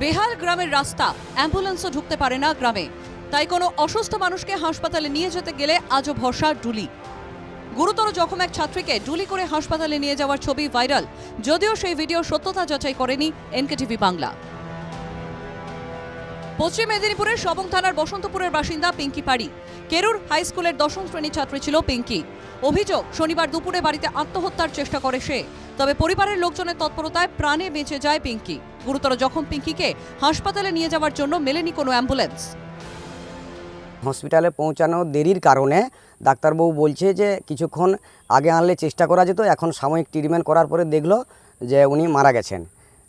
বেহাল গ্রামের রাস্তা, অ্যাম্বুলেন্সও ঢুকতে পারে না গ্রামে। তাই কোনো অসুস্থ মানুষকে হাসপাতালে নিয়ে যেতে গেলে আজও ভরসা ডুলি। গুরুতর জখম এক ছাত্রীকে ডুলি করে হাসপাতালে নিয়ে যাওয়ার ছবি ভাইরাল। যদিও সেই ভিডিও সত্যতা যাচাই করেনি এনকেটিভি বাংলা। পশ্চিম মেদিনীপুরের সবং থানার বসন্তপুরের বাসিন্দা পিঙ্কি পাড়ি। কেরুর হাই স্কুলের দশম শ্রেণির ছাত্রী ছিল পিঙ্কি। অভিযোগ, শনিবার দুপুরে বাড়িতে আত্মহত্যার চেষ্টা করে সে। তবে পরিবারের লোকজনের তৎপরতায় প্রাণে বেঁচে যায় পিঙ্কি। গুরুতর জখম পিঙ্কিকে হাসপাতালে নিয়ে যাওয়ার জন্য মেলেনি কোনো অ্যাম্বুলেন্স। হসপিটালে পৌঁছানো দেরির কারণে ডাক্তারবাবু বলছে যে কিছুক্ষণ আগে আনলে চেষ্টা করা যেত এখন সাময়িক ট্রিটমেন্ট করার পরে দেখল যে উনি মারা গেছেন।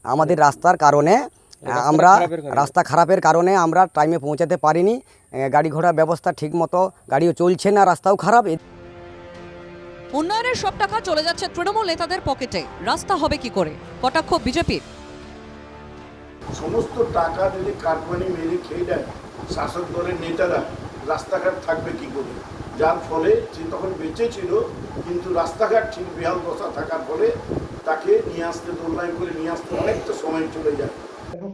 আমাদের রাস্তার কারণে আমরা রাস্তা খারাপের কারণে আমরা টাইমে পৌঁছাতে পারিনি। গাড়ি ঘোড়ার ব্যবস্থা ঠিকমতো গাড়িও চলছে না রাস্তাও খারাপ। উন্নয়নের সব টাকা চলে যাচ্ছে তৃণমূল নেতাদের পকেটে। রাস্তা হবে কি করে? কটাক্ষ বিজেপির? সমস্ত টাকা যদি কারবানি মেরে খেয়ে দেয় শাসক দলের নেতারা রাস্তাঘাট থাকবে কি করে? যার ফলে সে তখন বেঁচে ছিল কিন্তু রাস্তাঘাট ঠিক বেহাল দশা থাকার ফলে তাকে নিয়ে আসতে দোলনায় করে নিয়ে আসতে অনেকটা সময় চলে যায়।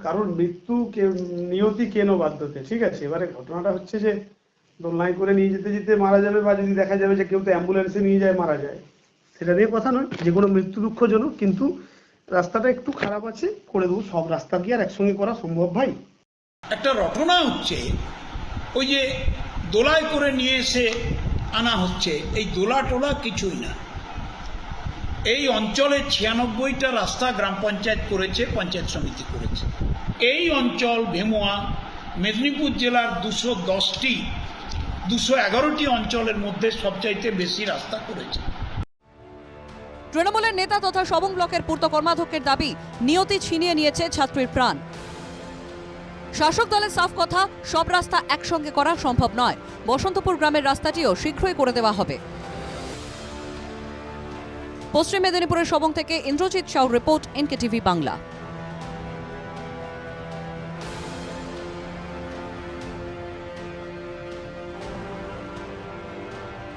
কারোর মৃত্যু কেউ নিয়তি কেন বাধ্যতে? ঠিক আছে এবারে ঘটনাটা হচ্ছে যে দোলনায় করে নিয়ে যেতে যেতে মারা যাবে বা যদি দেখা যাবে যে কেউ তো অ্যাম্বুলেন্সে নিয়ে যায় মারা যায়, সেটা নিয়ে কথা নয়, যে কোনো মৃত্যু দুঃখজনক, কিন্তু রাস্তাটা একটু খারাপ আছে, করে দেবো, সব রাস্তা কি আর একসঙ্গে করা সম্ভব ভাই? একটা রটনা হচ্ছে, ওই যে দোলায় করে নিয়ে এসে আনা হচ্ছে, এই দোলা টোলা কিছুই না। এই অঞ্চলে ছিয়ানব্বইটা রাস্তা গ্রাম পঞ্চায়েত করেছে, পঞ্চায়েত সমিতি করেছে। এই অঞ্চল ভেমুয়া, মেদিনীপুর জেলার দুশো দশটি দুশো এগারোটি অঞ্চলের মধ্যে সবচাইতে বেশি রাস্তা করেছে। তৃণমূলের নেতা তথা সবং ব্লকের পূর্ত কর্মাধ্যক্ষের দাবি, নিয়তি ছিনিয়ে নিয়েছে ছাত্রীর প্রাণ। শাসক দলের সাফ কথা, সব রাস্তা একসঙ্গে করা সম্ভব নয়। বসন্তপুর গ্রামের রাস্তাটিও শীঘ্রই করে দেওয়া হবে। পশ্চিম মেদিনীপুরের সবং থেকে Indrajit Saur report NK TV Bangla.